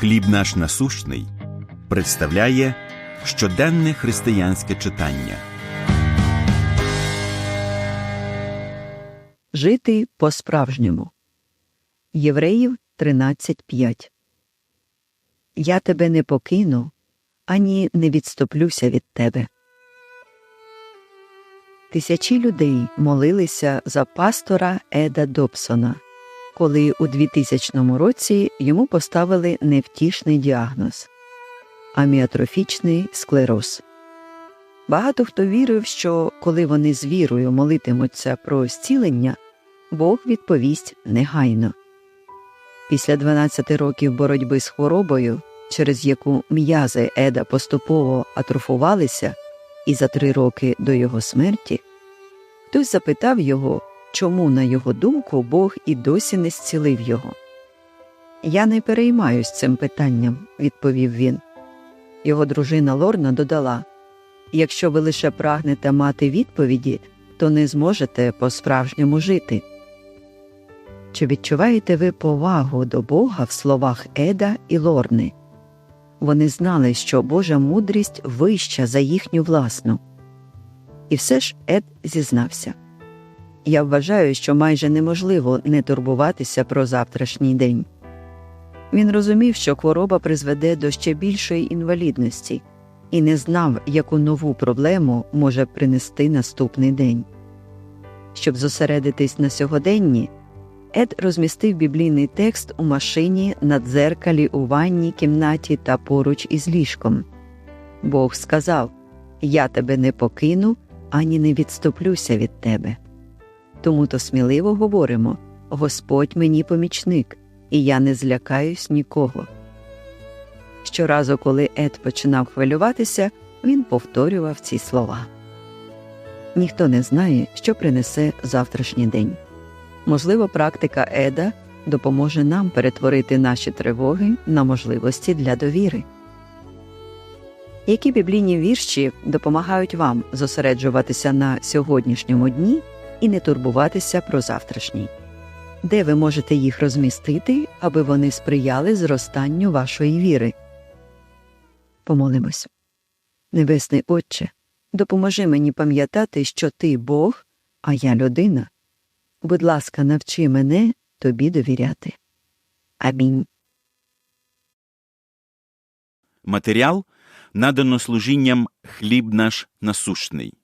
Хліб наш насущний представляє щоденне християнське читання. Жити по-справжньому. Євреїв 13.5 Я тебе не покину, ані не відступлюся від тебе. Тисячі людей молилися за пастора Еда Добсона, коли у 2000 році йому поставили невтішний діагноз аміатрофічний склероз. Багато хто вірив, що коли вони з вірою молитимуться про зцілення, Бог відповість негайно. Після 12 років боротьби з хворобою, через яку м'язи Еда поступово атрофувалися, і за три роки до його смерті, хтось запитав його, чому, на його думку, Бог і досі не зцілив його. Я не переймаюсь цим питанням, відповів він. Його дружина Лорна додала Якщо ви лише прагнете мати відповіді, то не зможете по-справжньому жити. Чи відчуваєте ви повагу до Бога в словах Еда і Лорни? Вони знали, що Божа мудрість вища за їхню власну. І все ж Ед зізнався Я вважаю, що майже неможливо не турбуватися про завтрашній день. Він розумів, що хвороба призведе до ще більшої інвалідності, і не знав, яку нову проблему може принести наступний день. Щоб зосередитись на сьогоденні, Ед розмістив біблійний текст у машині на дзеркалі у ванній кімнаті та поруч із ліжком. Бог сказав Я тебе не покину, ані не відступлюся від тебе. Тому то сміливо говоримо Господь мені помічник, і я не злякаюсь нікого. Щоразу, коли Ед починав хвилюватися, він повторював ці слова. Ніхто не знає, що принесе завтрашній день. Можливо, практика Еда допоможе нам перетворити наші тривоги на можливості для довіри. Які біблійні вірші допомагають вам зосереджуватися на сьогоднішньому дні і не турбуватися про завтрашній? Де ви можете їх розмістити, аби вони сприяли зростанню вашої віри? Помолимось. Небесний Отче, допоможи мені пам'ятати, що ти Бог, а я людина. Будь ласка, навчи мене тобі довіряти. Амінь. Матеріал надано служінням хліб наш насущний.